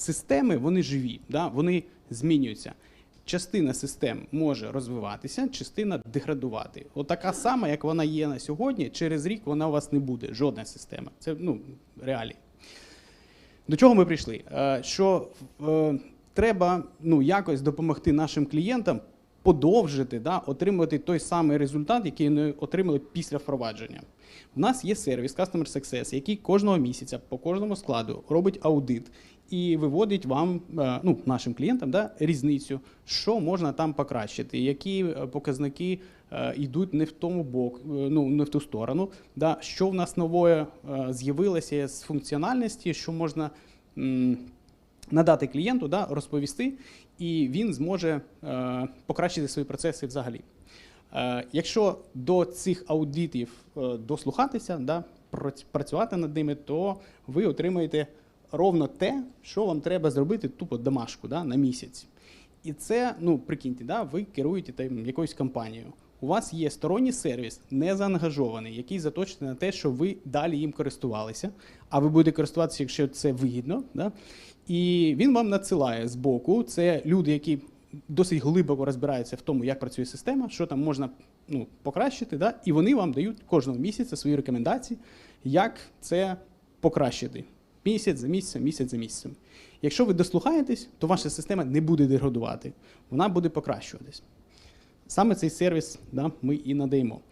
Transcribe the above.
Системи вони живі, да? вони змінюються. Частина систем може розвиватися, частина деградувати. Отака сама, як вона є на сьогодні, через рік вона у вас не буде. Жодна система. Це ну, реалії. До чого ми прийшли? Е, Що е, треба ну, якось допомогти нашим клієнтам подовжити, да, отримати той самий результат, який вони отримали після впровадження. У нас є сервіс Customer Success, який кожного місяця по кожному складу робить аудит і виводить вам, е, ну, нашим клієнтам, да, різницю, що можна там покращити, які е, показники е, йдуть не в тому бок, ну не в ту сторону, да, що в нас нове з'явилося з функціональності, що можна. Надати клієнту, да, розповісти, і він зможе е, покращити свої процеси взагалі. Е, якщо до цих аудитів е, дослухатися, да, працювати над ними, то ви отримаєте ровно те, що вам треба зробити тупо домашку да, на місяць. І це, ну, прикиньте, да, ви керуєте там, якоюсь компанією. У вас є сторонній сервіс, не заангажований, який заточений на те, що ви далі їм користувалися, а ви будете користуватися, якщо це вигідно. Да? І він вам надсилає з боку. Це люди, які досить глибоко розбираються в тому, як працює система, що там можна ну, покращити, да? і вони вам дають кожного місяця свої рекомендації, як це покращити. Місяць за місяцем, місяць за місяцем. Якщо ви дослухаєтесь, то ваша система не буде деградувати, вона буде покращуватись. Саме цей сервіс да, ми і надаємо.